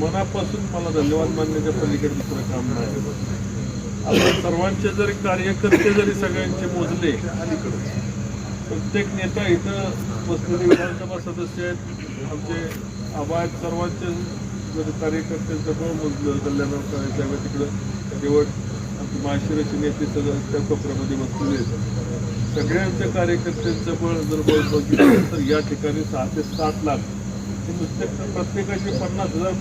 मनापासून मला धन्यवाद मानण्याच्या पलीकडे दुसरं काम नाही. आपण सर्वांचे जरी कार्यकर्ते जरी सगळ्यांचे मोजले प्रत्येक नेता इथं बसलेले विधानसभा सदस्य आहेत. आमचे आबा सर्वांचे जर कार्यकर्त्यांचं पण मोजलं कल्याण करायचं तिकडं. निवड आमचे महाशिराचे नेते सगळं त्या कोपऱ्यामध्ये बसलेले आहेत. सगळ्यांच्या कार्यकर्त्यांचं बळ जर बळ बघितलं तर या ठिकाणी सहा ते सात लाख. हे नुसते प्रत्येकाची पन्नास हजार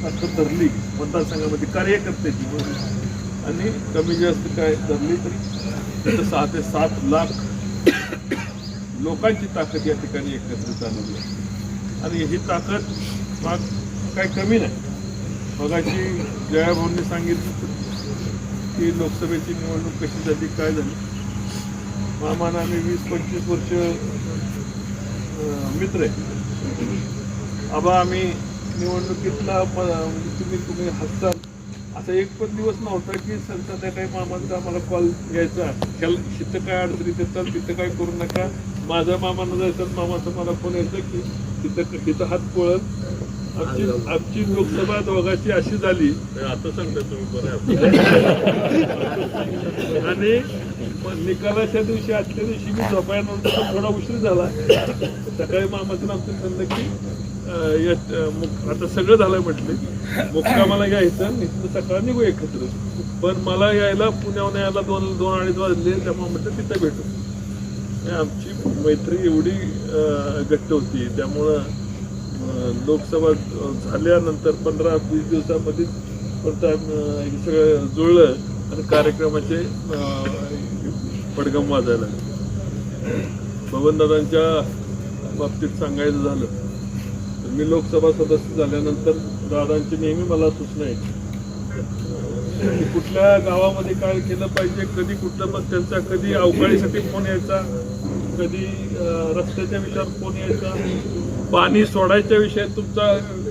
साखर धरली मतदारसंघामध्ये कार्यकर्त्याची. आणि कमी जास्त काय धरली तरी तिथं सहा ते सात लाख लोकांची ताकद या ठिकाणी एकत्रित आलेली आहे. आणि ही ताकद माग काही कमी नाही. मगाची जयाभाऊंनी सांगितलं की लोकसभेची निवडणूक कशी झाली काय झाली? मामानं आम्ही वीस पंचवीस वर्ष मित्र आहे. आबा आम्ही निवडणुकीतला म्हणजे तुम्ही तुम्ही हसताल असा एक पण दिवस नव्हता की सर काही मामांचा आम्हाला कॉल घ्यायचा. त्याला तिथं काय अडचणी देतात तिथं काय करू नका. माझ्या मामानं जायचं मामाचा मला फोन यायचा की तिथं तिथं हात पळत आमची आमची लोकसभा दोघांची अशी झाली. आता सांगता तुम्ही बरं. आणि निकालाच्या दिवशी आजच्या दिवशी मी झोपायनंतर थोडा उशीर झाला. सकाळी मामाचं आमचं ठरलं की आता सगळं झालं म्हटले. मुक्कामाला यायचं इथनं सकाळी निघू एकत्र. पण मला यायला पुण्याहून यायला दोन दोन अडीच वाजले त्यामुळे म्हटलं तिथं भेटू. आमची मैत्री एवढी घट्ट होती. त्यामुळं लोकसभा झाल्यानंतर पंधरा वीस दिवसामध्ये परत हे सगळं जुळलं आणि कार्यक्रमाचे पडगम वाजायला भवनदादांच्या बाबतीत सांगायचं झालं तर मी लोकसभा सदस्य झाल्यानंतर दादांची नेहमी मला सूचना आहे. की कुठल्या गावामध्ये काय केलं पाहिजे कधी कुठलं मग त्यांचा कधी अवकाळीसाठी फोन यायचा कधी रस्त्याच्या विषयावर फोन यायचा पाणी सोडायच्या विषयात तुमचा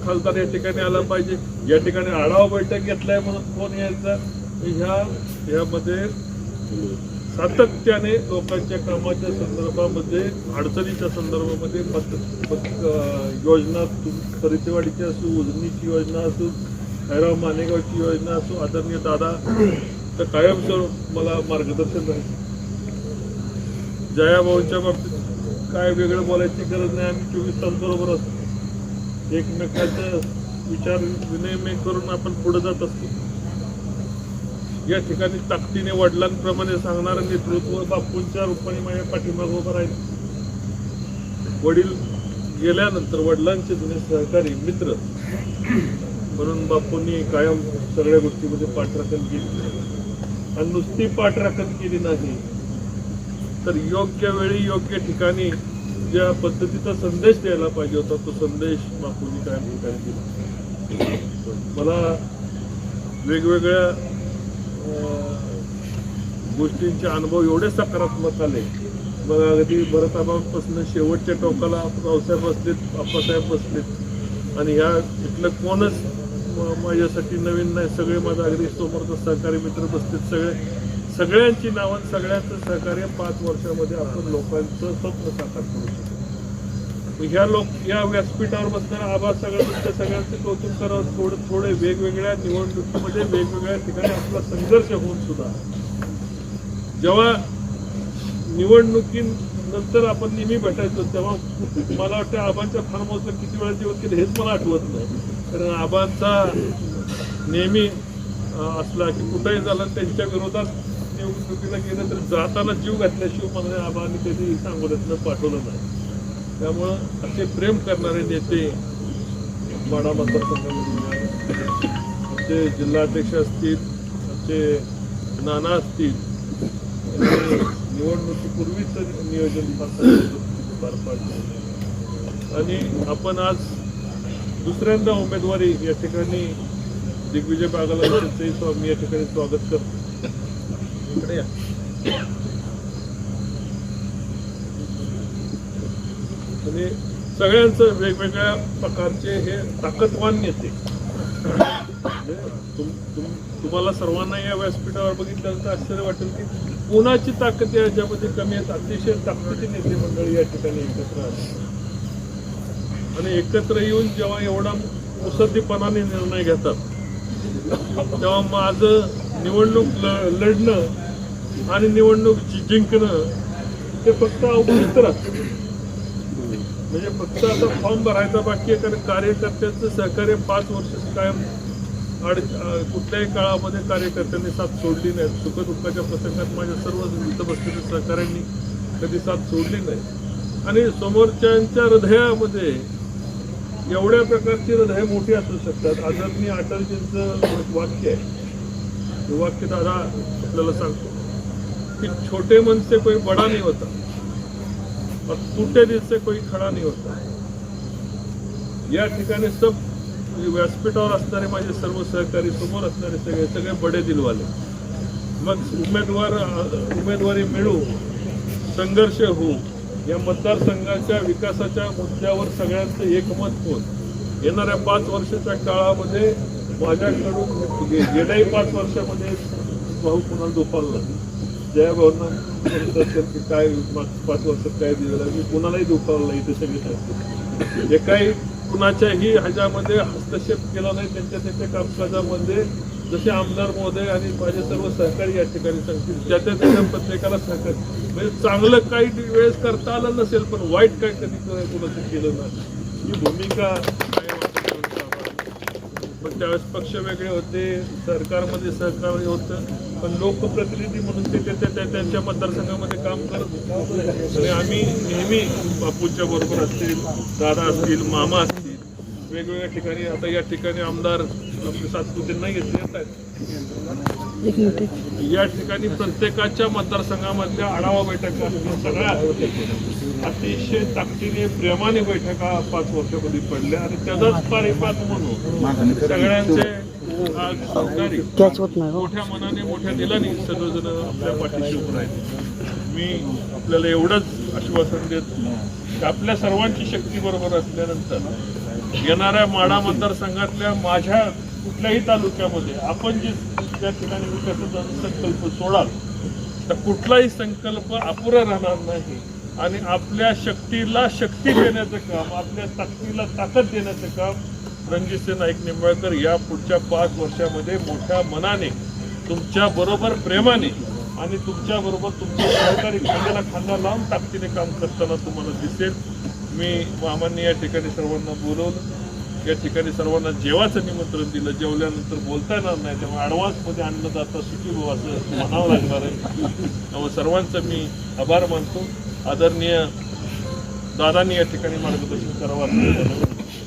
खासदार या ठिकाणी आला पाहिजे. या ठिकाणी आढावा बैठक घेतलाय म्हणून फोन यायचा? ह्या ह्यामध्ये सातत्याने लोकांच्या कामाच्या संदर्भामध्ये अडचणीच्या संदर्भामध्ये मत मत योजना खरेदीवाडीची असो उजनीची योजना असू खैराव मानेगावची योजना असो आदरणीय दादा तर कायमस्वरूप मला मार्गदर्शन राहील. जयाभाऊंच्या बाबतीत काय वेगळं बोलायची गरज नाही आम्ही चोवीस तास बरोबर असतो. एकमेकांचा विचार विनिमय करून आपण पुढे जात असतो. या ठिकाणी ताकदीने वडिलांप्रमाणे सांगणारं नेतृत्व बापूंच्या रूपाने माझ्या पाठीमागं उभं राहील. वडील गेल्यानंतर वडिलांचे जुने सहकारी मित्र म्हणून बापूंनी कायम सगळ्या गोष्टीमध्ये पाठराखण केली. आणि नुसती पाठराखण केली नाही. तर योग्य वेळी योग्य ठिकाणी ज्या पद्धतीचा संदेश द्यायला पाहिजे होता तो संदेश बापूंनी काय ठिकाणी दिला? मला वेगवेगळ्या गोष्टींचे अनुभव एवढे सकारात्मक आले. मग अगदी भरताबापासून शेवटच्या टोकाला रावसाहेब बसलेत आप्पासाहेब बसलेत. आणि ह्या इथलं कोणच माझ्यासाठी नवीन नाही सगळे माझा अगदी समोरचा सहकारी मित्र बसलेत सगळे सगळ्यांची नावं सगळ्यांचं सहकार्य पाच वर्षामध्ये आपण लोकांचं स्वप्न साकार करू शकतो. ह्या लोक या व्यासपीठावर बसणारा आभार सगळ्यांचं सगळ्यांचं कौतुक करावं थोडं थोडे वेगवेगळ्या निवडणुकीमध्ये वेगवेगळ्या ठिकाणी आपला संघर्ष होऊन सुद्धा. जेव्हा निवडणुकीनंतर आपण नेहमी भेटायचो तेव्हा मला वाटतं आबांच्या फार्म हाऊसला किती वेळा जेवण केलं हेच मला आठवत नाही. कारण आबांचा नेहमी असला की कुठेही झालं त्यांच्या विरोधात निवडणुकीला गेलं तर जाताना जीव घातल्याशिवाय मला आबांनी कधी सांगोल्यातनं पाठवलं नाही. त्यामुळं असे प्रेम करणारे नेते माडा मतदारसंघामध्ये आमचे जिल्हाध्यक्ष असतील आमचे नाना असतील निवडणुकीपूर्वीच नियोजन पार पाडलं. आणि आपण आज दुसऱ्यांदा उमेदवारी या ठिकाणी दिग्विजय बागला स्वामी मी या ठिकाणी स्वागत करतो. इकडे या. आणि सगळ्यांचं वेगवेगळ्या प्रकारचे हे ताकदवान नेते. म्हणजे तुम- तुम- तुम्हाला सर्वांना या व्यासपीठावर बघितल्यानंतर आश्चर्य वाटेल की कोणाची ताकद याच्यामध्ये कमी आहेत? अतिशय ताकदीची नेते मंडळी या ठिकाणी एकत्र आहेत आणि एकत्र येऊन जेव्हा एवढा मुसद्दीपणाने निर्णय घेतात तेव्हा माझं निवडणूक लढणं आणि निवडणूक जिंकणं ते फक्त मित्र म्हणजे फक्त आता फॉर्म भरायचा बाकी आहे कारण कार्यकर्त्यांचं सहकार्य पाच वर्ष कायम अड कुठल्याही काळामध्ये कार्यकर्त्यांनी साथ सोडली नाही. सुखदुःखाच्या प्रसंगात माझ्या सर्व इथं बसलेल्या सहकाऱ्यांनी कधी साथ सोडली नाही. आणि समोरच्यांच्या हृदयामध्ये एवढ्या प्रकारची हृदय मोठी असू शकतात. आदरणीय अटलजींचं वाक्य आहे. वाक्य दादा आपल्याला सांगतो. कि छोटे मन से कोई बड़ा नहीं होता और टूटे दिल से कोई खड़ा नहीं होता। या ठिकाणी सब व्यासपीठावर असणारे माझे सर्व सहकारी समोर असणारे सगळे सगळे बडे दिलवाले। मग उमेदवार उमेदवारी मिळू संघर्ष होऊ या मतदारसंघाच्या विकासाच्या मुद्द्यावर सगळ्यांचं एकमत होत येणाऱ्या पाच वर्षाच्या काळामध्ये माझ्याकडून गे- गेल्याही पाच वर्षामध्ये भाऊ कुणाला दुपारला. जया भाऊंना काय माग- पाच वर्षात काय दिलेलं मी कुणालाही दुपारला इथे सगळे सांगतो जे काही कुणाच्याही ह्याच्यामध्ये हस्तक्षेप केला नाही त्यांच्या त्यांच्या कामकाजामध्ये जसे आमदार महोदय आणि माझे सर्व सहकारी या ठिकाणी सांगतील ज्या त्या त्याच्या प्रत्येकाला सहकार्य म्हणजे चांगलं काही वेळेस करता आलं नसेल पण वाईट काय कधी कुणाचं केलं नाही ही भूमिका पण त्यावेळेस पक्ष वेगळे होते सरकारमध्ये सहकार्य होतं पण लोकप्रतिनिधी म्हणून ते त्या- त्यांच्या मतदारसंघामध्ये काम करत होते. आणि आम्ही नेहमी बापूंच्या बरोबर असतील दादा असतील मामा असतील वेगवेगळ्या ठिकाणी आता या ठिकाणी आमदार आहेत या ठिकाणी प्रत्येकाच्या मतदारसंघामधल्या आढावा बैठका असतील. सगळ्या अतिशय ताकदीने प्रेमाने बैठका पाच वर्षापूर्वी पडल्या आणि त्याचाच पारिपात म्हणून सगळ्यांचे सहकारी मोठ्या मनाने मोठ्या दिलाने सर्वजण आपल्या पाठीशी उभं राहिले. मी आपल्याला एवढंच आश्वासन देतो की आपल्या सर्वांची शक्ती बरोबर असल्यानंतर येणाऱ्या माडा मतदारसंघातल्या माझ्या कुठल्याही तालुक्यामध्ये आपण जे त्या ठिकाणी विकासाचा संकल्प सोडाल तर कुठलाही संकल्प अपुरा राहणार नाही. आणि आपल्या शक्तीला शक्ती देण्याचं काम आपल्या ताकदीला ताकद देण्याचं काम रणजितसिंह नाईक निंबाळकर या पुढच्या पाच वर्षामध्ये मोठ्या मनाने तुमच्या बरोबर प्रेमाने आणि तुमच्या बरोबर सहकारी खांद्याला खांदा लावून ताकदीने काम करताना तुम्हाला दिसेल. मी मामांनी या ठिकाणी सर्वांना बोलवलं. या ठिकाणी सर्वांना जेवाचं निमंत्रण दिलं. जेवल्यानंतर बोलता येणार नाही. त्यामुळे ॲडव्हान्समध्ये अन्नदाता सुखी भाऊ असं म्हणावं लागणार आहे. त्यामुळे सर्वांचं मी आभार मानतो. आदरणीय दादांनी या ठिकाणी मार्गदर्शन करावं असं